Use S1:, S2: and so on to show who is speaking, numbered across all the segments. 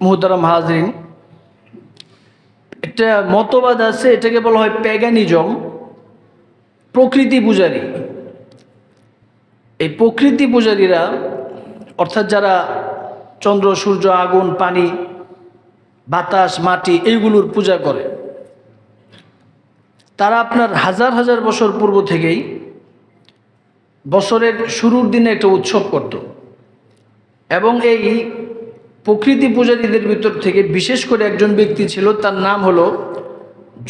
S1: মুহতারাম হাজরিন, একটা মতবাদ আছে, এটাকে বলা হয় প্যাগানিজম, প্রকৃতি পূজারী। এই প্রকৃতি পূজারীরা, অর্থাৎ যারা চন্দ্র, সূর্য, আগুন, পানি, বাতাস, মাটি, এইগুলোর পূজা করে, তারা আপনার হাজার হাজার বছর পূর্ব থেকেই বছরের শুরুর দিনে একটা উৎসব করত। এবং এই প্রকৃতি পূজারীদের ভিতর থেকে বিশেষ করে একজন ব্যক্তি ছিল, তার নাম হলো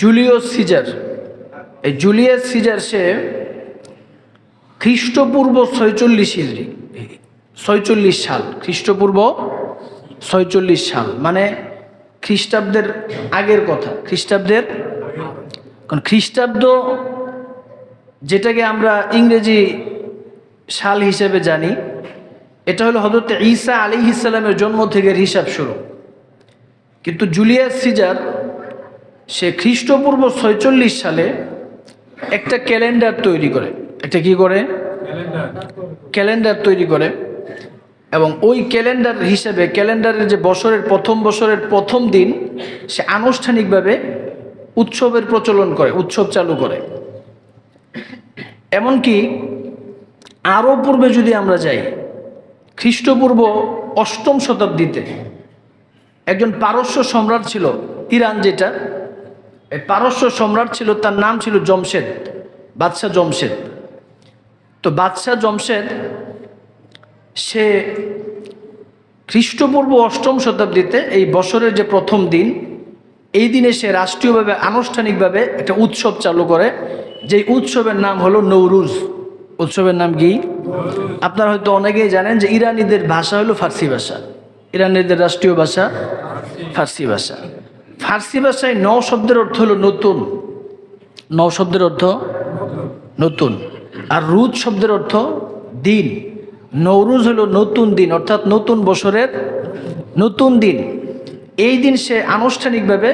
S1: জুলিয়াস সিজার। এই জুলিয়াস সিজার সে খ্রিস্টপূর্ব ছয়চল্লিশ ইসরি ছয়চল্লিশ সাল, খ্রিস্টপূর্ব ছয়চল্লিশ সাল। মানে খ্রিস্টাব্দের আগের কথা, খ্রিস্টাব্দের, কারণ খ্রিস্টাব্দ যেটাকে আমরা ইংরেজি সাল হিসেবে জানি এটা হলো হজরত ঈসা আলী ইসালামের জন্ম থেকে হিসাব শুরু। কিন্তু জুলিয়াস সিজার, সে খ্রিস্টপূর্ব ছয়চল্লিশ সালে একটা ক্যালেন্ডার তৈরি করে। একটা কি করে? ক্যালেন্ডার তৈরি করে। এবং ওই ক্যালেন্ডার হিসেবে, ক্যালেন্ডারের যে বছরের প্রথম বছরের প্রথম দিন, সে আনুষ্ঠানিকভাবে উৎসবের প্রচলন করে, উৎসব চালু করে। এমনকি আরও পূর্বে যদি আমরা যাই খ্রিস্টপূর্ব অষ্টম শতাব্দীতে একজন পারস্য সম্রাট ছিল, ইরান যেটা, এই পারস্য সম্রাট ছিল, তার নাম ছিল জমশেদ, বাদশাহ জমশেদ। তো বাদশাহ জমশেদ, সে খ্রিস্টপূর্ব অষ্টম শতাব্দীতে এই বছরের যে প্রথম দিন, এই দিনে সে রাষ্ট্রীয়ভাবে, আনুষ্ঠানিকভাবে একটা উৎসব চালু করে, যেই উৎসবের নাম হলো নৌরুজ উৎসবের নাম কি? আপনারা হয়তো অনেকেই জানেন যে ইরানিদের ভাষা হলো ফার্সি ভাষা। ইরানিদের রাষ্ট্রীয় ভাষা ফার্সি ভাষা। ফার্সি ভাষায় ন শব্দের অর্থ হলো নতুন। ন শব্দের অর্থ নতুন। আর রুজ শব্দের অর্থ দিন। নৌরুজ হলো নতুন দিন, অর্থাৎ নতুন বছরের নতুন দিন। এই দিন সে আনুষ্ঠানিকভাবে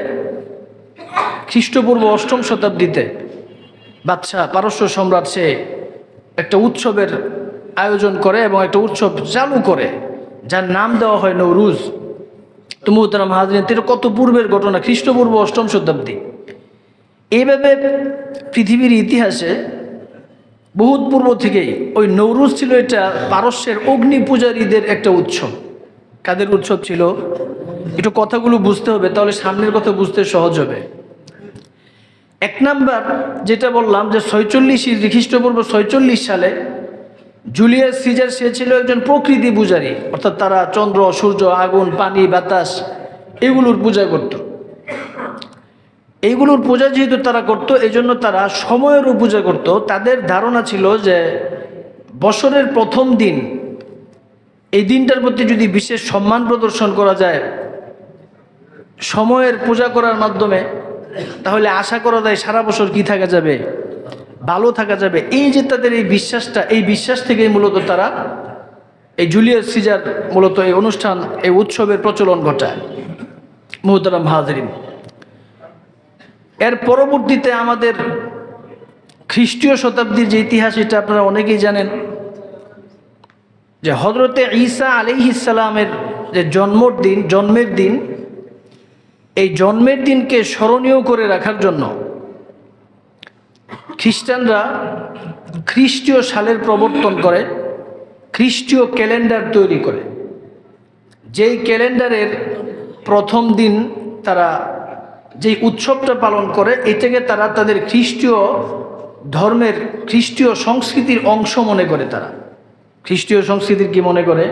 S1: খ্রিস্টপূর্ব অষ্টম শতাব্দীতে বাদশাহ পারস্য সম্রাট সে একটা উৎসবের আয়োজন করে এবং একটা উৎসব চালু করে, যার নাম দেওয়া হয় নৌরুজ তো মুহতারাম হাজরিন কত পূর্বের ঘটনা? খ্রিস্টপূর্ব অষ্টম শতাব্দী। এইভাবে পৃথিবীর ইতিহাসে বহুত পূর্ব থেকেই ওই নৌরুজ ছিল এটা পারস্যের অগ্নি পূজারীদের একটা উৎসব। কাদের উৎসব ছিল? একটু কথাগুলো বুঝতে হবে, তাহলে সামনের কথা বুঝতে সহজ হবে। এক নাম্বার যেটা বললাম যে ছয়চল্লিশ খ্রিস্টপূর্ব ছয়চল্লিশ সালে জুলিয়াস সিজার, সে ছিল একজন প্রকৃতি পূজারী। অর্থাৎ তারা চন্দ্র, সূর্য, আগুন, পানি, বাতাস এগুলোর পূজা করত। এইগুলোর পূজা যেহেতু তারা করত এই জন্য তারা সময়েরও পূজা করত। তাদের ধারণা ছিল যে বছরের প্রথম দিন, এই দিনটার প্রতি যদি বিশেষ সম্মান প্রদর্শন করা যায়, সময়ের পূজা করার মাধ্যমে তাহলে আশা করা যায় সারা বছর কি থাকা যাবে? ভালো থাকা যাবে। এই যে তাদের এই বিশ্বাসটা, এই বিশ্বাস থেকেই মূলত তারা এই জুলিয়াস সিজার মূলত এই অনুষ্ঠান, এই উৎসবের প্রচলন ঘটায়। মুহতারাম হাজরিন। এর পরবর্তীতে আমাদের খ্রিস্টীয় শতাব্দীর যে ইতিহাস, এটা আপনারা অনেকেই জানেন। যে হজরতে ঈসা আলিহিসালামের যে জন্মর দিন, জন্মের দিন এই জন্মের দিনকে স্মরণীয় করে রাখার জন্য খ্রিস্টানরা খ্রিস্টীয় সালের প্রবর্তন করে, খ্রিস্টীয় ক্যালেন্ডার তৈরি করে। যেই ক্যালেন্ডারের প্রথম দিন তারা যেই উৎসবটা পালন করে, এটাকে তারা তাদের খ্রিস্টীয় ধর্মের, খ্রিস্টীয় সংস্কৃতির অংশ মনে করে তারা। খ্রিস্টীয় সংস্কৃতির কি মনে করে?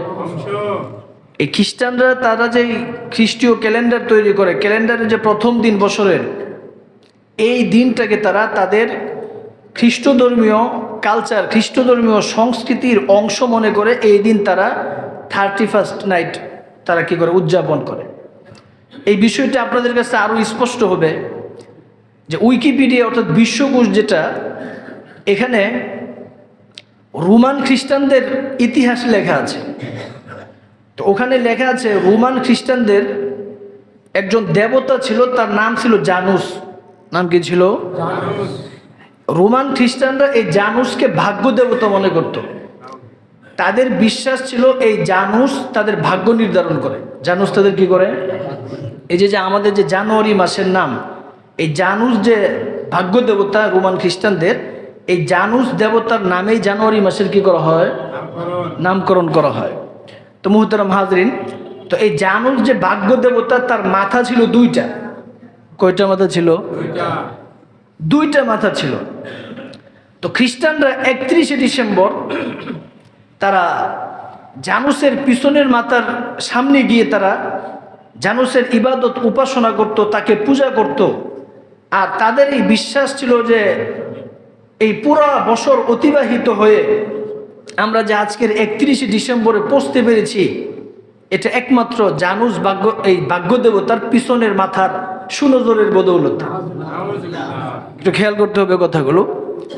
S1: এই খ্রিস্টানরা তারা যেই খ্রিস্টীয় ক্যালেন্ডার তৈরি করে, ক্যালেন্ডারের যে প্রথম দিন বছরের, এই দিনটাকে তারা তাদের খ্রিস্ট ধর্মীয় কালচার খ্রিস্ট ধর্মীয় সংস্কৃতির অংশ মনে করে এই দিন তারা থার্টি ফার্স্ট নাইট তারা কি করে? উদযাপন করে। এই বিষয়টা আপনাদের কাছে আরও স্পষ্ট হবে যে উইকিপিডিয়া অর্থাৎ বিশ্বকোষ যেটা, এখানে রোমান খ্রিস্টানদের ইতিহাস লেখা আছে। তো ওখানে লেখা আছে রোমান খ্রিস্টানদের একজন দেবতা ছিল তার নাম ছিল জানুস। নাম কি ছিল? রোমান খ্রিস্টানরা এই জানুসকে ভাগ্য দেবতা মনে করত। তাদের বিশ্বাস ছিল এই জানুস তাদের ভাগ্য নির্ধারণ করে। জানুস তাদের কি করে? এই যে যে আমাদের যে জানুয়ারি মাসের নাম এই জানুস যে ভাগ্য দেবতা রোমান খ্রিস্টানদের এই জানুস দেবতার নামেই জানুয়ারি মাসের কি করা হয়? নামকরণ করা হয়। তো মুহতারাম হাজরিন তো এই জানুস যে ভাগ্য দেবতা তার মাথা ছিল দুইটা। কয়টা মাথা ছিল? দুইটা। মাথা ছিল। তো খ্রিস্টানরা একত্রিশে ডিসেম্বর তারা জানুসের পিছনের মাথার সামনে গিয়ে তারা জানুসের ইবাদত উপাসনা করত তাকে পূজা করত। আর তাদের এই বিশ্বাস ছিল যে এই পুরা বছর অতিবাহিত হয়ে আমরা যে আজকের একত্রিশে ডিসেম্বরে পৌঁছতে পেরেছি, এটা একমাত্র জানুস ভাগ্য, এই ভাগ্য দেবতার পিছনের মাথার সুনজরের বদৌলত। একটু খেয়াল করতে হবে কথাগুলো।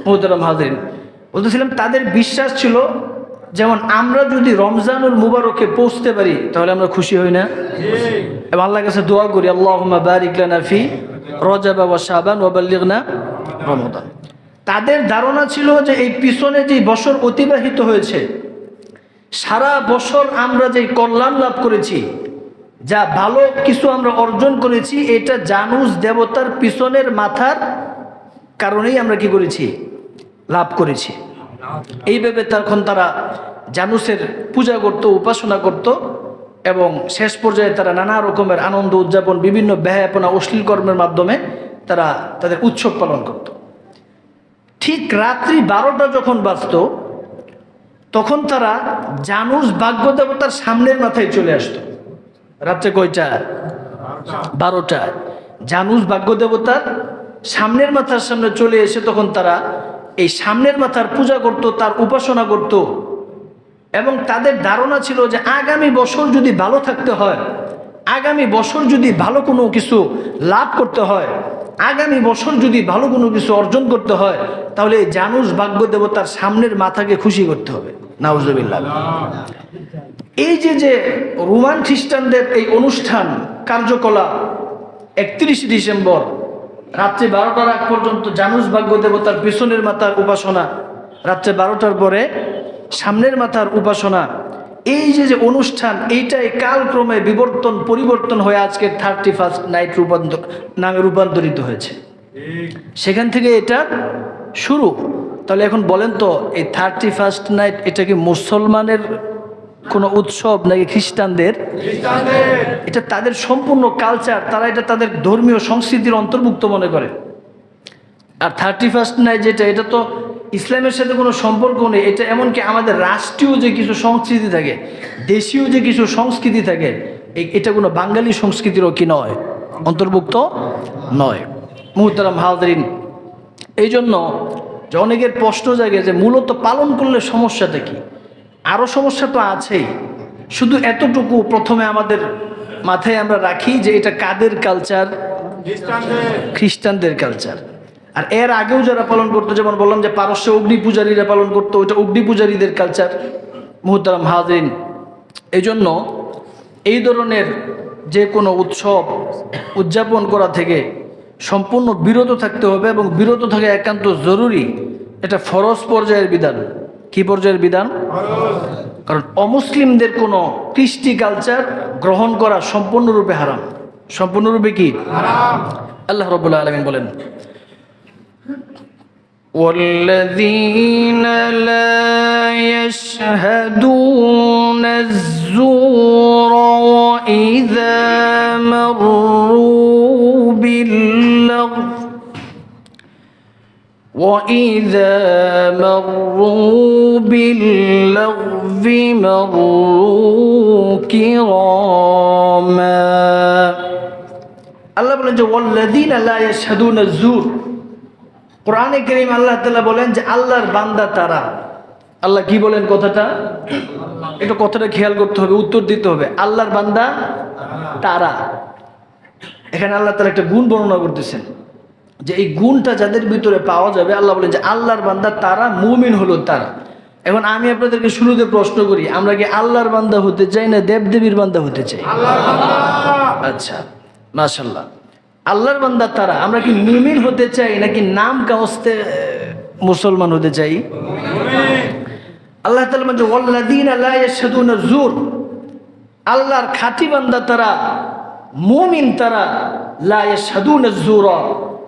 S1: মোহতারাম হাজরিন, বলতেছিলাম, তাদের বিশ্বাস ছিল, যেমন আমরা যদি রমজানুল মুবারকে পৌঁছতে পারি, তাহলে আমরা খুশি হই না? এবং আল্লাহর কাছে দোয়া করি আল্লাহ বারিক ফি রজাব ওয়া শাবান ওয়া বাল্লিগনা রমাদান। তাদের ধারণা ছিল যে এই পিছনে যে বছর অতিবাহিত হয়েছে, সারা বছর আমরা যে কল্যাণ লাভ করেছি, যা ভালো কিছু আমরা অর্জন করেছি, এটা জানুস দেবতার পিছনের মাথার কারণেই আমরা কি করেছি? লাভ করেছি। এইভাবে তখন তারা জানুসের পূজা করত, উপাসনা করত এবং শেষ পর্যায়ে তারা নানা রকমের আনন্দ উদযাপন, বিভিন্ন ব্যয়াপনা, অশ্লীল কর্মের মাধ্যমে তারা তাদের উৎসব পালন করত। ঠিক রাত্রি বারোটা যখন বাজত, তখন তারা জানুস ভাগ্য দেবতার সামনের মাথায় চলে আসতো। রাত্রে কয়টা? বারোটা। জানুস ভাগ্য দেবতার সামনের মাথার সামনে চলে এসে তখন তারা এই সামনের মাথার পূজা করত, তার উপাসনা করত। এবং তাদের ধারণা ছিল যে আগামী বছর যদি ভালো থাকতে হয়, আগামী বছর যদি ভালো কোনো কিছু লাভ করতে হয় আগামী বছর যদি ভালো কোনো কিছু অর্জন করতে হয়, তাহলে জানুস ভাগ্য দেবতার সামনের মাথাকে খুশি করতে হবে। নাউজবিল্লাহ। এই যে যে রোমান খ্রিস্টানদের এই অনুষ্ঠান, কার্যকলাপ, একত্রিশে ডিসেম্বর, রাত্রে বারোটার আগ পর্যন্ত জানুস ভাগ্য দেবতার পিছনের মাথার উপাসনা, রাত্রে বারোটার পরে সামনের মাথার উপাসনা এই যে যে অনুষ্ঠান এইটাই কালক্রমে বিবর্তন পরিবর্তন হয়ে আজকে থার্টি ফার্স্ট নাইট রূপান্তর নামে রূপান্তরিত হয়েছে। সেখান থেকে এটা শুরু। তাহলে এখন বলেন তো এই থার্টি ফার্স্ট নাইট এটা কি মুসলমানের কোনো উৎসব নাকি খ্রিস্টানদের? এটা তাদের সম্পূর্ণ কালচার তারা এটা তাদের ধর্মীয় সংস্কৃতির অন্তর্ভুক্ত মনে করে। আর থার্টি ফার্স্ট নাইট যেটা এটা তো ইসলামের সাথে কোনো সম্পর্ক নেই, এটা এমনকি আমাদের রাষ্ট্রীয় যে কিছু সংস্কৃতি থাকে, দেশীয় যে কিছু সংস্কৃতি থাকে এটা কোনো বাঙালি সংস্কৃতিরও কি নয়, অন্তর্ভুক্ত নয়। মুহতারাম হাজরিন এই জন্য যে অনেকের প্রশ্ন জাগে যে মূলত পালন করলে সমস্যাটা কি? আরও সমস্যা তো আছেই। শুধু এতটুকু প্রথমে আমাদের মাথায় আমরা রাখি যে এটা কাদের কালচার খ্রিস্টানদের। কালচার আর এর আগেও যারা পালন করতো যেমন বললাম যে পারস্য অগ্নি পূজারীরা পালন করতো ওইটা অগ্নি পূজারীদের কালচার মুহতারাম হাজরিন। এই জন্য এই ধরনের যে কোনো উৎসব উদযাপন করা থেকে সম্পূর্ণ বিরত থাকতে হবে এবং বিরত থাকা একান্ত জরুরি এটা ফরজ পর্যায়ের বিধান। কি পর্যায়ের বিধান? কারণ অমুসলিমদের কোনো কৃষ্টি কালচার গ্রহণ করা সম্পূর্ণরূপে হারাম। সম্পূর্ণরূপে কি? আল্লাহ রবুল্লা আলমিন বলেন والذين لا يشهدون الزور وإذا مروا باللغو وإذا مروا باللغو مروا كراما. الله بلجو والذين لا يشهدون الزور কোরআনে করিম আল্লাহ তাআলা বলেন যে আল্লাহর বান্দা তারা। আল্লাহ কি বলেন কথাটা? এটা কথাটা খেয়াল করতে হবে উত্তর দিতে হবে। আল্লাহর বান্দা তারা। এখানে আল্লাহ তাআলা একটা গুণ বর্ণনা করতেছেন। যে এই গুণটা যাদের ভিতরে পাওয়া যাবে আল্লাহ বলেন যে আল্লাহর বান্দা তারা মুমিন হলো তারা। এখন আমি আপনাদেরকে শুরুতে প্রশ্ন করি আমরা কি আল্লাহর বান্দা হতে চাই না দেবদেবীর বান্দা হতে চাই? আচ্ছা মাশাল্লাহ আল্লাহর বান্দা তারা। আমরা কি মুমিন হতে চাই নাকি নাম কামস্তে মুসলমান হতে চাই? আল্লাহ তালা বলছে ওয়াল্লাদিন আল্লাহ জুর আল্লাহর খাঁটি বান্দা তারা মুমিন তারা লা ইয়াশহাদুন জুর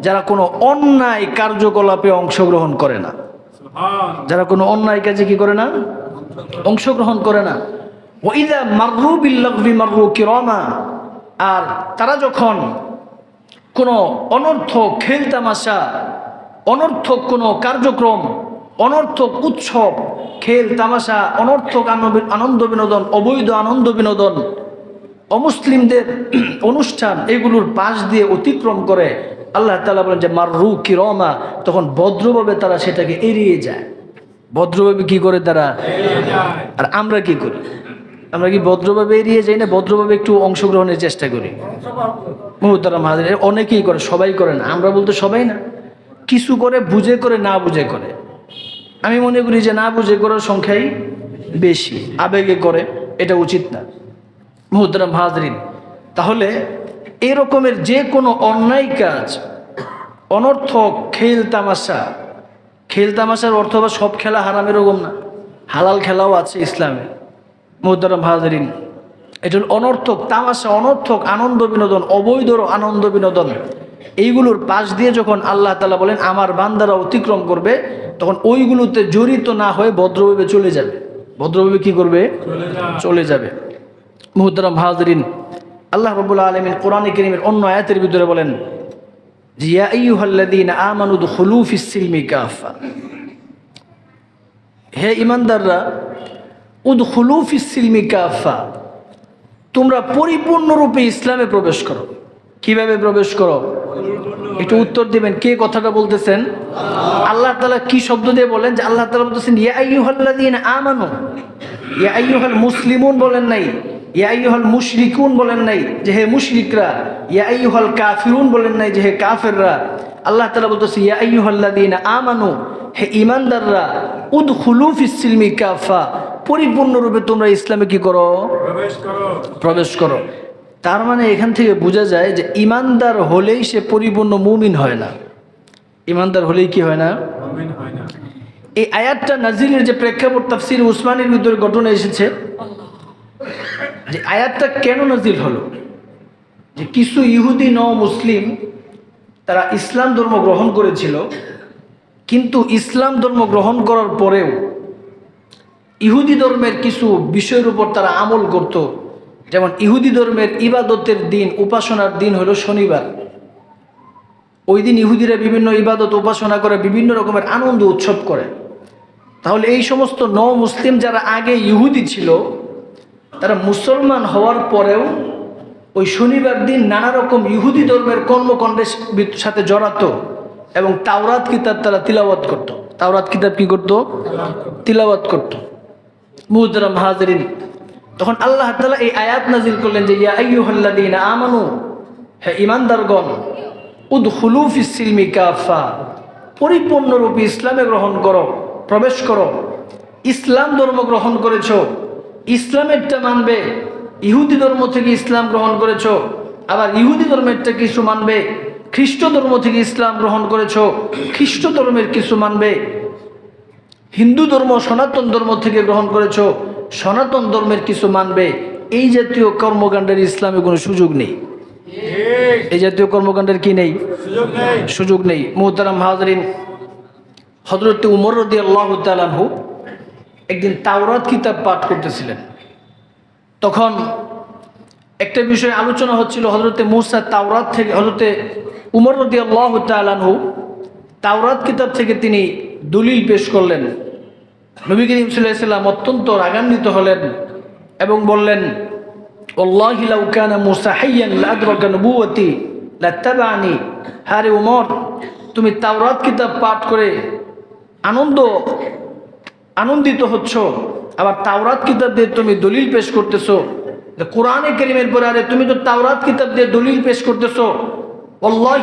S1: যারা কোনো অন্যায় কার্যকলাপে অংশগ্রহণ করে না। যারা কোনো অন্যায় কাজে কি করে না? অংশগ্রহণ করে না। ওইদা মাররু বিল্লাগবি মাররু কিরমা। আর তারা যখন কোনো অনর্থক খেল তামাশা অনর্থক কোনো কার্যক্রম অনর্থক উৎসব খেল তামাশা অনর্থক আনন্দ- আনন্দ বিনোদন অবৈধ আনন্দ বিনোদন অমুসলিমদের অনুষ্ঠান এগুলোর পাশ দিয়ে অতিক্রম করে আল্লাহ তালা বলেন যে মাররু কিরমা তখন ভদ্রভাবে তারা সেটাকে এড়িয়ে যায়। ভদ্রভাবে কি করে তারা? আর আমরা কি করি? আমরা কি ভদ্রভাবে এড়িয়ে যাই না? ভদ্রভাবে একটু অংশগ্রহণের চেষ্টা করি। মুহতারাম হাজির। অনেকেই করে, সবাই করে না। আমরা বলতে সবাই না। কিছু করে, বুঝে করে, না বুঝে করে। আমি মনে করি যে না বুঝে করার সংখ্যাই বেশি। আবেগে করে, এটা উচিত না। মুহতারাম হাজরিন, তাহলে এরকমের যে কোনো অন্যায় কাজ, অনর্থক খেল তামাশা, খেল তামাশার অর্থ বা সব খেলা হারাম এরকম না। হালাল খেলাও আছে ইসলামে। মুহতারাম হাজরিন এটা অনর্থক, তামাশা অনর্থক, আনন্দ বিনোদন, অবৈধ আনন্দ বিনোদন, এইগুলোর পাশ দিয়ে যখন আল্লাহ তালা বলেন, আমার বান্দারা অতিক্রম করবে, তখন ওইগুলোতে জড়িত না হয়ে ভদ্রভাবে চলে যাবে। ভদ্রভাবে কি করবে? চলে যাবে। মুহতারাম হাজরিন, আল্লাহ রবুল্লা আলমিন কোরআন করিমের অন্য আয়াতের ভিতরে বলেন, যে ইয়া আইয়ুহাল্লাযীনা আমানু দুখুলু ফিস সিলমি কাফা। হে ইমানদাররা উদখুলু ফিস সিলমি কাফা। তোমরা পরিপূর্ণরূপে ইসলামে প্রবেশ করো। কীভাবে প্রবেশ করো? একটু উত্তর দিবেন। কে কথাটা বলতেছেন? আল্লাহ তালা কি শব্দ দিয়ে বলেন? যে আল্লাহ তালা বলতেছেন আমানু। ইয়া আইয়ুহাল মুসলিমুন বলেন নাই। ইয়া আইয়ুহাল মুশরিকুন বলেন নাই যে হে মুশরিকরা। ইয়া আইয়ুহাল কাফিরুন বলেন নাই যে হে কাফেররা। আল্লাহ তালা বলতেছে, ইয়া আইয়ুহাল্লাযীনা আমানু। হে ইমানদাররা উদ ফিস সিলমি কাফা। পরিপূর্ণরূপে তোমরা ইসলামে কি করো? প্রবেশ করো। তার মানে এখান থেকে বোঝা যায় যে ইমানদার হলেই সে পরিপূর্ণ মুমিন হয় না। ইমানদার হলেই কি হয় না? এই আয়াতটা নাজিলের যে প্রেক্ষাপট তাফসির উসমানের ভিতরে ঘটনা এসেছে যে আয়াতটা কেন নাজিল হলো? যে কিছু ইহুদি ন মুসলিম তারা ইসলাম ধর্ম গ্রহণ করেছিল কিন্তু ইসলাম ধর্ম গ্রহণ করার পরেও ইহুদি ধর্মের কিছু বিষয়ের উপর তারা আমল করত। যেমন ইহুদি ধর্মের ইবাদতের দিন, উপাসনার দিন হলো শনিবার। ওই দিন ইহুদিরা বিভিন্ন ইবাদত, উপাসনা করে, বিভিন্ন রকমের আনন্দ উৎসব করে। তাহলে এই সমস্ত ন মুসলিম যারা আগে ইহুদি ছিল, তারা মুসলমান হওয়ার পরেও ওই শনিবার দিন নানা রকম ইহুদি ধর্মের কর্মকাণ্ডের সাথে জড়াতো এবং তাওরাত কিতাব তারা তিলাওয়াত করত। তাওরাত কিতাব কি করত? তিলাওয়াত করত। মুহতারাম হাজরিন। তখন আল্লাহ তাআলা এই আয়াত নাজিল করলেন যে, ইয়া আইয়ুহাল্লাযীনা আমানু, হে ঈমানদারগণ, উদখুলু ফিস সিলমি কাফা পরিপূর্ণরূপে ইসলামে গ্রহণ করো, প্রবেশ করো। ইসলাম ধর্ম গ্রহণ করেছ ইসলামেরটা মানবে, ইহুদি ধর্ম থেকে ইসলাম গ্রহণ করেছ, আবার ইহুদি ধর্মেরটা কিছু মানবে, খ্রিস্ট ধর্ম থেকে ইসলাম গ্রহণ করেছ, খ্রিস্ট ধর্মের কিছু মানবে হিন্দু ধর্ম সনাতন ধর্ম থেকে গ্রহণ করেছ সনাতন ধর্মের কিছু মানবে এই জাতীয় কর্মকাণ্ডের ইসলামে কোনো সুযোগ নেই। এই জাতীয় কর্মকাণ্ডের কি নেই? সুযোগ নেই। মোহতারাম হাজরিন হজরত উমর রদি আল্লাহ একদিন তাওরাত কিতাব পাঠ করতেছিলেন। তখন একটা বিষয়ে আলোচনা হচ্ছিল হজরতে মুসা তাওরাত থেকে হজরতে উমর রদি আল্লাহ তালানহু তাওরাত কিতাব থেকে তিনি দলিল পেশ করলেন। নবী করিম সাল্লাম অত্যন্ত রাগান্বিত হলেন এবং বললেন হারে উমর তুমি তাওরাত কিতাব পাঠ করে আনন্দ, আনন্দিত হচ্ছ। আবার তাওরাত কিতাব দিয়ে তুমি দলিল পেশ করতেছ। কোরআনে কেরিমের পরে আরে তুমি তো তাওরাত কিতাব দিয়ে দলিল পেশ করতেছ। আল্লাহ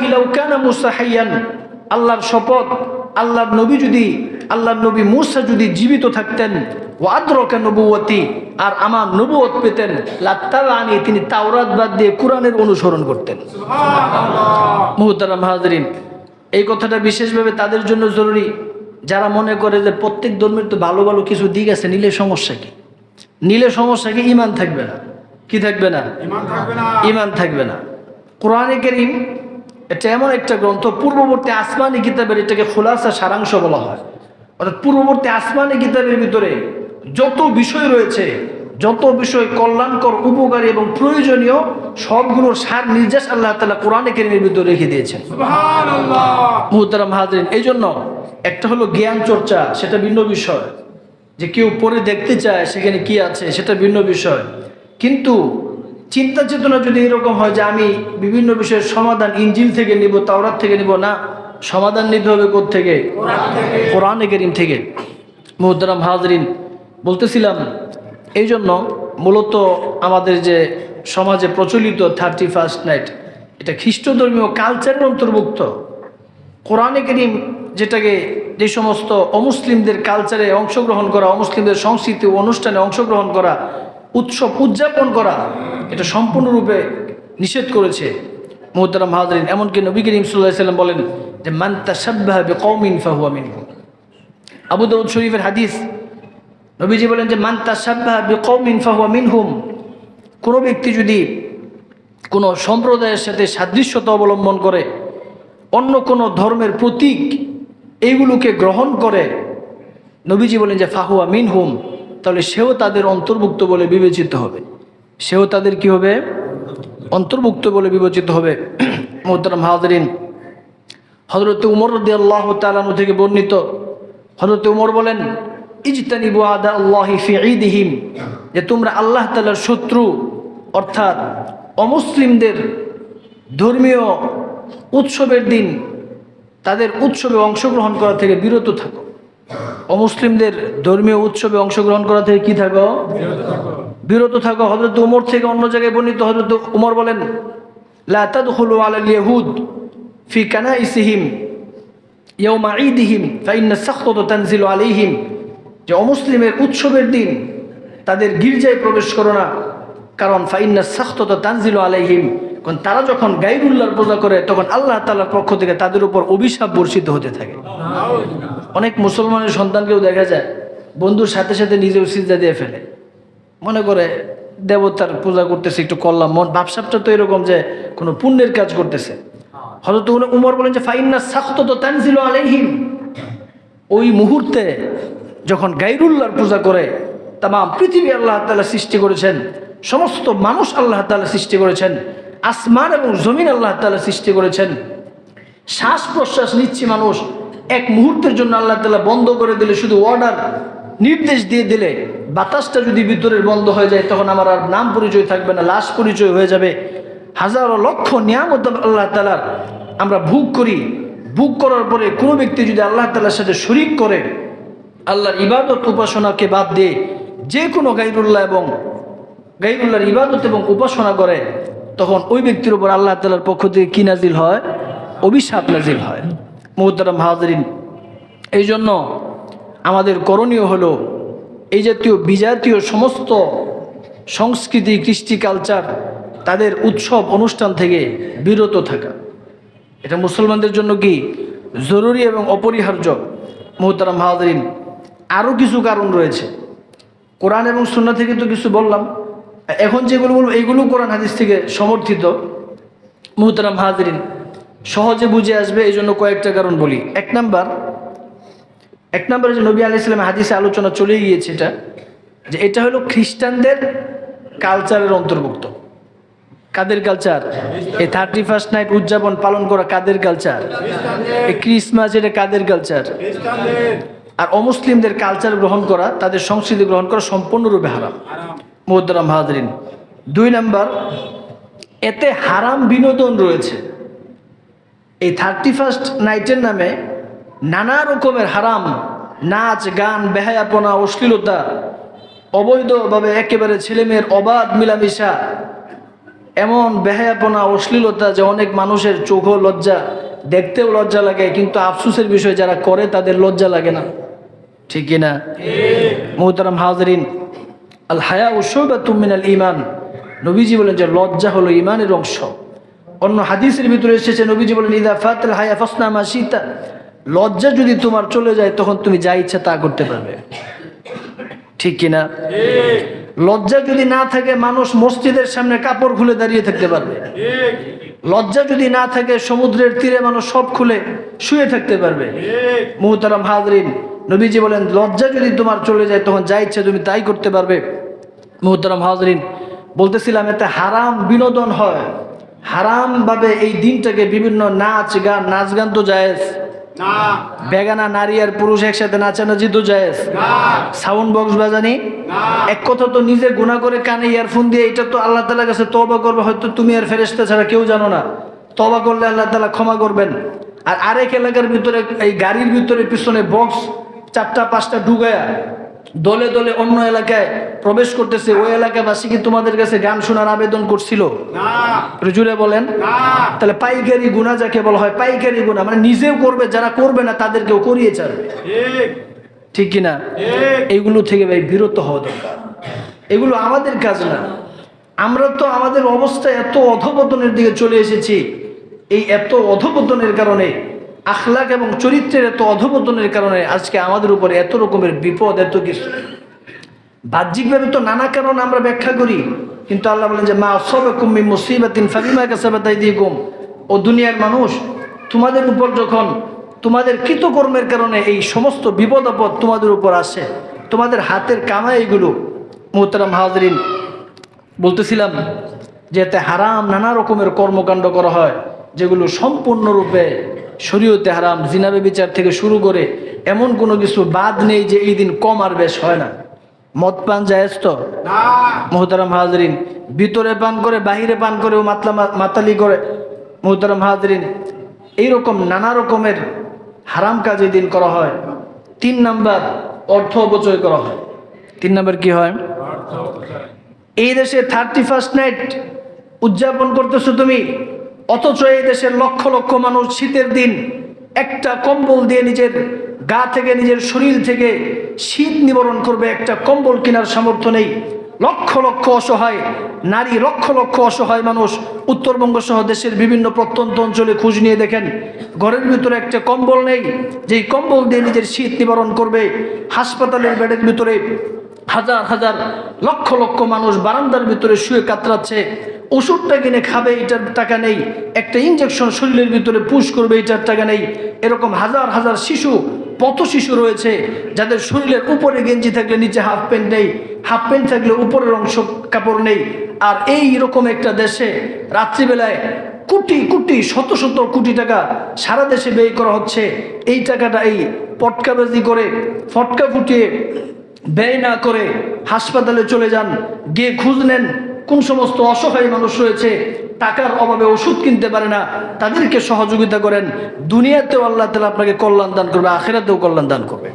S1: আল্লাহর শপথ। আল্লাহর নবী যদি আল্লাহর নবী মুসা যদি জীবিত থাকতেন ও আদ্রকা নবুয়তি আর আমার নবুয়ত পেতেন লাত্তাবা আনি তিনি তাওরাত বাদ দিয়ে কোরআনের অনুসরণ করতেন। হাজরিন এই কথাটা বিশেষভাবে তাদের জন্য জরুরি। যারা মনে করে যে প্রত্যেক ধর্মের তো ভালো ভালো কিছু দিক আছে নিলে সমস্যা কি? নিলে সমস্যা কি? ইমান থাকবে না। কি থাকবে না?
S2: ইমান থাকবে না।
S1: ইমান থাকবে না। কোরআনে করিম এটা এমন একটা গ্রন্থ পূর্ববর্তী আসমানি কিতাবের এটাকে খোলাসা সারাংশ বলা হয়। অর্থাৎ পূর্ববর্তী আসমানি কিতাবের ভিতরে যত বিষয় রয়েছে যত বিষয় কল্যাণকর উপকারী এবং প্রয়োজনীয় সবগুলোর সার নির্যাস আল্লাহ তালা কোরআনে কেরিমের ভিতরে রেখে দিয়েছেন। মুহতারাম হাজরিন এই জন্য একটা হলো জ্ঞান চর্চা সেটা ভিন্ন বিষয়। যে কেউ পরে দেখতে চায় সেখানে কি আছে সেটা ভিন্ন বিষয়। কিন্তু চিন্তা চেতনা যদি এরকম হয় যে আমি বিভিন্ন বিষয়ের সমাধান ইঞ্জিল থেকে নিব, তাওরাত থেকে নিব, না, সমাধান নিতে হবে থেকে? কোরআনে করিম থেকে। মুহতারাম হাজরিন, বলতেছিলাম এই জন্য মূলত আমাদের যে সমাজে প্রচলিত থার্টি ফার্স্ট নাইট, এটা খ্রিস্ট ধর্মীয় কালচারের অন্তর্ভুক্ত। কোরআনে করিম যেটাকে যে সমস্ত অমুসলিমদের কালচারে অংশগ্রহণ করা, অমুসলিমদের সংস্কৃতি ও অনুষ্ঠানে অংশগ্রহণ করা উৎসব উদযাপন করা এটা সম্পূর্ণরূপে নিষেধ করেছে মোহতারাম হাজরিন এমনকি নবী করিম সাল্লাহ সাল্লাম বলেন যে মান্তা সাব্বাহাবে কৌমিন ফাহুয়া মিনহু। আবু দাউদ শরীফের হাদিস, নবীজি বলেন যে মান্তা সাব্বাহাবে কৌমিন ফাহুয়া মিনহুম। কোনো ব্যক্তি যদি কোনো সম্প্রদায়ের সাথে সাদৃশ্যতা অবলম্বন করে, অন্য কোনো ধর্মের প্রতীক এইগুলোকে গ্রহণ করে, নবীজি বলেন যে, ফাহুয়া মিন হুম তাহলে সেও তাদের অন্তর্ভুক্ত বলে বিবেচিত হবে। সেও তাদের কি হবে? অন্তর্ভুক্ত বলে বিবেচিত হবে। মোহতারাম হাজরিন হজরত উমর আল্লাহ তালানু থেকে বর্ণিত হজরত উমর বলেন, ইজতানিবু আদা আল্লাহি যে তোমরা আল্লাহ তালার শত্রু, অর্থাৎ অমুসলিমদের ধর্মীয় উৎসবের দিন, তাদের উৎসবে অংশগ্রহণ করা থেকে বিরত থাকো। অমুসলিমদের ধর্মীয় উৎসবে অংশগ্রহণ করা থেকে কি থাকো? বিরত থাকো। হজরত উমর থেকে অন্য জায়গায় বর্ণিত হজরত উমর বলেন, লা তাদখুলু আলাল ইয়াহুদ ফি কানাইসিহিম ইয়াউমা ঈদিহিম, ফাইন্না সাখতাতু তানজিলু আলাইহিম। যে অমুসলিমের উৎসবের দিন, তাদের গির্জায় প্রবেশ করো না। কারণ, ফাইন্না সাখতাতু তানজিলু আলাইহিম। কারণ তারা যখন গাইরুল্লাহর পূজা করে, তখন আল্লাহ তাআলার পক্ষ থেকে তাদের উপর অভিশাপ বর্ষিত হতে থাকে। অনেক মুসলমানের সন্তানকেও দেখা যায়, বন্ধুর সাথে সাথে নিজেও সিজা দিয়ে ফেলে। মনে করে দেবতার পূজা করতেছে, একটু করলাম, মন, ভাবসাবটা তো এরকম যে কোনো পুণ্যের কাজ করতেছে। হয়তো উমর বলেন যে, ফাইন্না সাখত তো তানজিল আলাইহিম। ওই মুহূর্তে যখন গাইরুল্লাহর পূজা করে তাম পৃথিবী আল্লাহ তাআলা সৃষ্টি করেছেন, সমস্ত মানুষ আল্লাহ তাআলা সৃষ্টি করেছেন, আসমান এবং জমিন আল্লাহ তাআলা সৃষ্টি করেছেন শ্বাস প্রশ্বাস নিচ্ছি মানুষ এক মুহূর্তের জন্য আল্লাহ তালা বন্ধ করে দিলে, শুধু অর্ডার নির্দেশ দিয়ে দিলে, বাতাসটা যদি ভিতরের বন্ধ হয়ে যায়, তখন আমার আর নাম পরিচয় থাকবে না, লাশ পরিচয় হয়ে যাবে। হাজারো লক্ষ নিয়ামত আল্লাহ তালার আমরা ভোগ করি। ভোগ করার পরে কোনো ব্যক্তি যদি আল্লাহ তালার সাথে শরিক করে, আল্লাহর ইবাদত উপাসনাকে বাদ দিয়ে যে কোনো গাইরুল্লাহ এবং গাইরুল্লাহর ইবাদত এবং উপাসনা করে, তখন ওই ব্যক্তির উপর আল্লাহ তালার পক্ষ থেকে কি নাজিল হয়? অভিশাপ নাজিল হয়। মোহতারাম হাজরিন। এই জন্য আমাদের করণীয় হলো এই জাতীয়, বিজাতীয় সমস্ত সংস্কৃতি, কৃষ্টি কালচার তাদের উৎসব, অনুষ্ঠান থেকে বিরত থাকা। এটা মুসলমানদের জন্য কি জরুরি এবং অপরিহার্য? মোহতারাম হাজরিন আরও কিছু কারণ রয়েছে। কোরআন এবং সুন্না থেকে তো কিছু বললাম। এখন যেগুলো বলব এইগুলো কোরআন হাদিস থেকে সমর্থিত। মুহতারাম হাজরিন সহজে বুঝে আসবে এই জন্য কয়েকটা কারণ বলি। এক নাম্বার, এক নম্বরে যে নবী আলি ইসলামের হাদিসে আলোচনা চলে গিয়েছে এটা, যে এটা হলো খ্রিস্টানদের কালচারের অন্তর্ভুক্ত। কাদের কালচার এই থার্টি ফার্স্ট নাইট উদযাপন পালন করা কাদের কালচার এই ক্রিসমাস এটা কাদের কালচার আর অমুসলিমদের কালচার গ্রহণ করা, তাদের সংস্কৃতি গ্রহণ করা সম্পূর্ণরূপে হারাম। মোহদ্দারাম হাজরিন। দুই নাম্বার, এতে হারাম বিনোদন রয়েছে। এই থার্টি ফার্স্ট নাইটের নামে নানা রকমের হারাম, নাচ, গান, বেহায়াপনা, অশ্লীলতা, অবৈধভাবে একেবারে ছেলেমেয়ের অবাধ মিলামিশা, এমন বেহায়াপনা, অশ্লীলতা যে অনেক মানুষের চোখও লজ্জা, দেখতেও লজ্জা লাগে, কিন্তু আফসোসের বিষয় যারা করে তাদের লজ্জা লাগে না। ঠিক কিনা? মোহতারাম হাজরিন আল হায়া উসবা তুমিনাল ইমান নবীজি বলেন যে লজ্জা হলো ইমানের অংশ। অন্য হাদিসের ভিতরে এসেছে, নবীজি বলেন, ইদা ফাতল হায়া ফসনা মা সীতা লজ্জা যদি তোমার চলে যায়, তখন তুমি যা ইচ্ছা তা করতে পারবে। ঠিক কিনা? লজ্জা যদি না থাকে, মানুষ মসজিদের সামনে কাপড় খুলে দাঁড়িয়ে থাকতে পারবে। লজ্জা যদি না থাকে, সমুদ্রের তীরে মানুষ সব খুলে শুয়ে থাকতে পারবে। মুহতারাম হাজরিন, নবীজি বলেন, লজ্জা যদি তোমার চলে যায়, তখন যা ইচ্ছে তুমি তাই করতে পারবে। মুহতারাম হাজরিন, বলতেছিলাম, এতে হারাম বিনোদন হয়। হারাম ভাবে এই দিনটাকে বিভিন্ন নাচ গান নাচ গান তো জায়েজ। বেগানা নারী আর পুরুষ একসাথে নাচানাচি তো জায়েজ। সাউন্ড বক্স বাজানি। এক কথা তো নিজে গুণা করে কানে ইয়ারফোন দিয়ে এটা তো আল্লাহ তালার কাছে তবা করবে হয়তো তুমি আর ফেরেস্তা ছাড়া কেউ জানো না। তবা করলে আল্লাহ তালা ক্ষমা করবেন। আর আরেক এলাকার ভিতরে এই গাড়ির ভিতরে পিছনে বক্স চারটা পাঁচটা ঢুকায়া দলে দলে অন্য এলাকায় প্রবেশ করতেছে ওই এলাকাবাসী কি তোমাদের কাছে গান শোনার আবেদন করছিল? জুড়ে বলেন।
S2: না।
S1: তাহলে পাইকারি গুণা যাকে বলা হয় পাইকারি গুণা মানে নিজেও করবে যারা করবে না তাদেরকেও করিয়ে ছাড়বে।
S2: ঠিক।
S1: ঠিক কিনা?
S2: ঠিক।
S1: এইগুলো থেকে ভাই বিরত হওয়া দরকার। এগুলো আমাদের কাজ না। আমরা তো আমাদের অবস্থা এত অধপতনের দিকে চলে এসেছি। এই এত অধপতনের কারণে আখলাক এবং চরিত্রের এত অধপতনের কারণে আজকে আমাদের উপরে এত রকমের বিপদ, এত কিছু। বাহ্যিকভাবে তো নানা কারণ আমরা ব্যাখ্যা করি, কিন্তু আল্লাহ বলেন যে, মা সবে কুম্মি মুসিবাতিন ফাবিমা কাসাবাতাই দিয়ে গুম ও দুনিয়ার মানুষ, তোমাদের উপর যখন তোমাদের কৃতকর্মের কারণে এই সমস্ত বিপদ আপদ তোমাদের উপর আসে, তোমাদের হাতের কামাই এগুলো, মোহতারাম হাজরিন, বলতেছিলাম যে, এতে হারাম নানা রকমের কর্মকাণ্ড করা হয়। যেগুলো সম্পূর্ণরূপে শরীয়তে হারাম জিনাবে বিচার থেকে শুরু করে এমন কোনো কিছু বাদ নেই যে এই দিন কম আর বেশ হয় না। মদ পান জায়েজ তো? মোহতারাম হাজরিন ভিতরে পান করে বাহিরে পান করে ও মাতলা মাতালি করে। মোহতারাম হাজরিন এইরকম নানা রকমের হারাম কাজ এই দিন করা হয়। তিন নাম্বার অর্থ অপচয় করা হয়। তিন নাম্বার কি হয়? এই দেশে থার্টি ফার্স্ট নাইট উদযাপন করতেছো তুমি? অথচ এই দেশের লক্ষ লক্ষ মানুষ শীতের দিন একটা কম্বল দিয়ে নিজের গা থেকে, নিজের শরীর থেকে শীত নিবারণ করবে। একটা কম্বল কেনার সামর্থ্য নেই। লক্ষ লক্ষ অসহায় নারী, লক্ষ লক্ষ অসহায় মানুষ উত্তরবঙ্গ সহ দেশের বিভিন্ন প্রত্যন্ত অঞ্চলে খোঁজ নিয়ে দেখেন। ঘরের ভিতরে একটা কম্বল নেই। যেই কম্বল দিয়ে নিজের শীত নিবারণ করবে, হাসপাতালের বেডের ভিতরে হাজার হাজার লক্ষ লক্ষ মানুষ বারান্দার ভিতরে শুয়ে কাতরাচ্ছে। ওষুধটা কিনে খাবে, এটার টাকা নেই। একটা ইঞ্জেকশন শরীরের ভিতরে পুশ করবে, এটার টাকা নেই। এরকম হাজার হাজার শিশু, পথ শিশু রয়েছে, যাদের শরীরের উপরে গেঞ্জি থাকলে নিচে হাফ প্যান্ট নেই হাফ প্যান্ট থাকলে উপরের অংশ কাপড় নেই। আর এই রকম একটা দেশে রাত্রিবেলায় কোটি কোটি, শত শত কোটি টাকা সারা দেশে ব্যয় করা হচ্ছে। এই টাকাটা এই পটকাবাজি করে, ফটকা ফুটিয়ে ব্যয় না করে হাসপাতালে চলে যান, গিয়ে খুঁজ নেন কোন সমস্ত অসহায় মানুষ রয়েছে, টাকার অভাবে ওষুধ কিনতে পারে না, তাদেরকে সহযোগিতা করেন। দুনিয়াতেও আল্লাহ তালা আপনাকে কল্যাণ দান করবে, আখেরাতেও কল্যাণ দান করবে।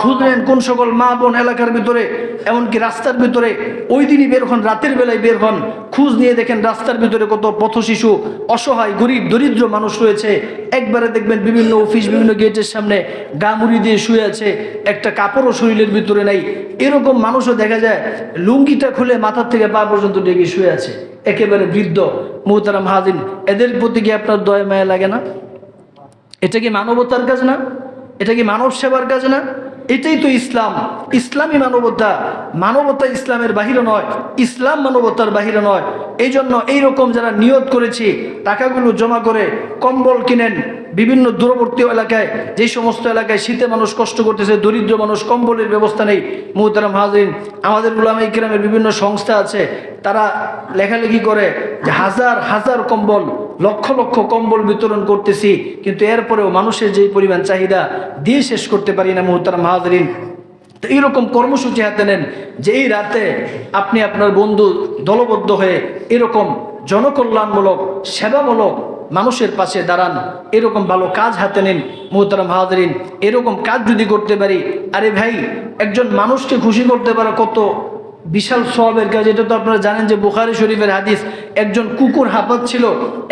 S1: খুঁজলেন কোন সকল মা বোন এলাকার ভিতরে, এমনকি রাস্তার ভিতরে, ওই দিনই বের হন, রাতের বেলায় বের হন। খুঁজ নিয়ে দেখেন রাস্তার ভিতরে কত পথ শিশু, অসহায়, গরিব, দরিদ্র মানুষ রয়েছে। একবারে দেখবেন বিভিন্ন অফিস বিভিন্ন গেটের সামনে গা মুড়ি দিয়ে শুয়ে আছে, একটা কাপড়ও শরীরের ভিতরে নাই। এরকম মানুষও দেখা যায়, লুঙ্গিটা খুলে মাথার থেকে পা পর্যন্ত ডেকে শুয়ে আছে। একেবারে বৃদ্ধ, মোহতারাম হাজিন এদের প্রতি কি আপনার দয়া মায়া লাগে না? এটা কি মানবতার কাজ না? এটা কি মানব সেবার কাজ না? এটাই তো ইসলাম। ইসলামী মানবতা। মানবতা ইসলামের বাহিরে নয়। ইসলাম মানবতার বাহিরে নয়। এই জন্য এইরকম যারা নিয়ত করেছি, টাকাগুলো জমা করে কম্বল কিনেন বিভিন্ন দূরবর্তী এলাকায়, যে সমস্ত এলাকায় শীতে মানুষ কষ্ট করতেছে, দরিদ্র মানুষ কম্বলের ব্যবস্থা নেই। মুহতারাম হাজরিন, আমাদের গুলামা ইকরামের বিভিন্ন সংস্থা আছে, তারা লেখালেখি করে যে হাজার হাজার কম্বল লক্ষ লক্ষ কম্বল বিতরণ করতেছি, কিন্তু এরপরেও মানুষের যেই পরিমাণ চাহিদা দিয়ে শেষ করতে পারি না মুহতারাম হাজরিন। তো এইরকম কর্মসূচি হাতে নেন যে এই রাতে আপনি আপনার বন্ধু দলবদ্ধ হয়ে এরকম জনকল্যাণমূলক, সেবামূলক মানুষের পাশে দাঁড়ান, এরকম ভালো কাজ হাতে নিন মোহতারাম হাজরিন। এরকম কাজ যদি করতে পারি, আরে ভাই, একজন মানুষকে খুশি করতে পারে কত? বিশাল সবের কাজ। এটা তো আপনারা জানেন যে বুখারি শরীফের হাদিস, একজন কুকুর হাঁপাচ্ছিল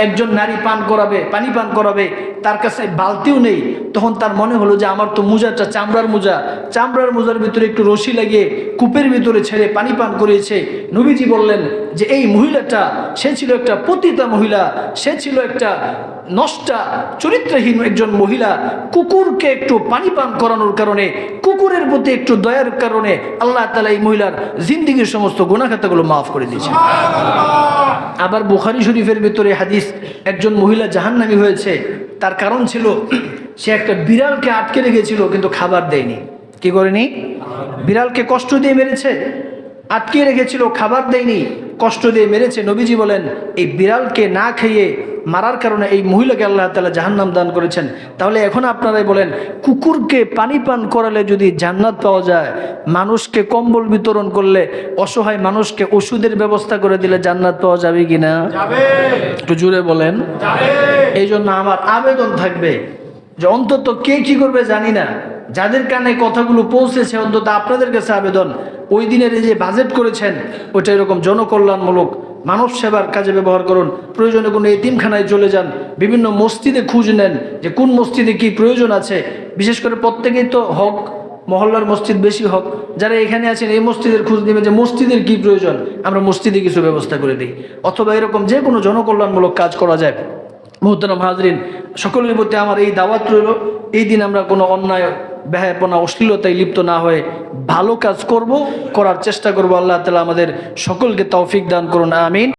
S1: একজন নারী পান করাবে, পানি পান করাবে, তার কাছে বালতিও নেই। তখন তার মনে হলো যে আমার তো মোজাটা চামড়ার মোজা। চামড়ার মোজার ভিতরে একটু রশি লাগিয়ে কূপের ভিতরে ছেড়ে পানি পান করিয়েছে। নবীজি বললেন যে, এই মহিলাটা, সে ছিল একটা পতিতা মহিলা, সে ছিল একটা নষ্টা চরিত্রহীন একজন মহিলা কুকুরকে একটু পানি পান করানোর কারণে কুকুরের প্রতি একটু দয়ার কারণে আল্লাহ তালা এই মহিলার জিন্দিগির সমস্ত গুণাখাতাগুলো মাফ করে দিয়েছে। আবার বুখারি শরীফের ভিতরে হাদিস একজন মহিলা জাহান্নামী হয়েছে তার কারণ ছিল সে একটা বিড়ালকে আটকে রেখেছিল কিন্তু খাবার দেয়নি। কি করেনি? বিড়ালকে কষ্ট দিয়ে মেরেছে। আটকে রেখেছিল খাবার দেয়নি কষ্ট দিয়ে মেরেছে। নবীজি বলেন এই বিড়ালকে না খেয়ে মারার কারণে এই মহিলাকে আল্লাহ তালা জাহান্নাম দান করেছেন। তাহলে এখন আপনারাই বলেন কুকুরকে পানি পান করালে যদি জান্নাত পাওয়া যায় মানুষকে কম্বল বিতরণ করলে অসহায় মানুষকে ওষুধের ব্যবস্থা করে দিলে জান্নাত পাওয়া যাবে কি না একটু জুড়ে বলেন। এই জন্য আমার আবেদন থাকবে যে অন্তত কে কি করবে জানি না। যাদের কানে কথাগুলো পৌঁছেছে, অন্তত আপনাদের কাছে আবেদন, ওই দিনের এই যে বাজেট করেছেন, ওইটা এরকম জনকল্যাণমূলক, মানব সেবার কাজে ব্যবহার করুন। প্রয়োজনে কোনো এতিমখানায় চলে যান, বিভিন্ন মসজিদে খুঁজ নেন যে কোন মসজিদে কি প্রয়োজন আছে। বিশেষ করে প্রত্যেকেই তো হক, মহল্লার মসজিদ বেশি হোক। যারা এখানে আছেন, এই মসজিদের খোঁজ নেবেন যে মসজিদের কি প্রয়োজন। আমরা মসজিদে কিছু ব্যবস্থা করে দিই। অথবা এরকম যে কোনো জনকল্যাণমূলক কাজ করা যায়। মোহতারাম হাজরিন, সকলের প্রতি আমার এই দাওয়াত রইল। এই দিন আমরা কোনো অন্যায় ব্যয়াপনা, অশ্লীলতায় লিপ্ত না হয়ে ভালো কাজ করব, করার চেষ্টা করব। আল্লাহ তালা আমাদের সকলকে তৌফিক দান করুন, আমিন।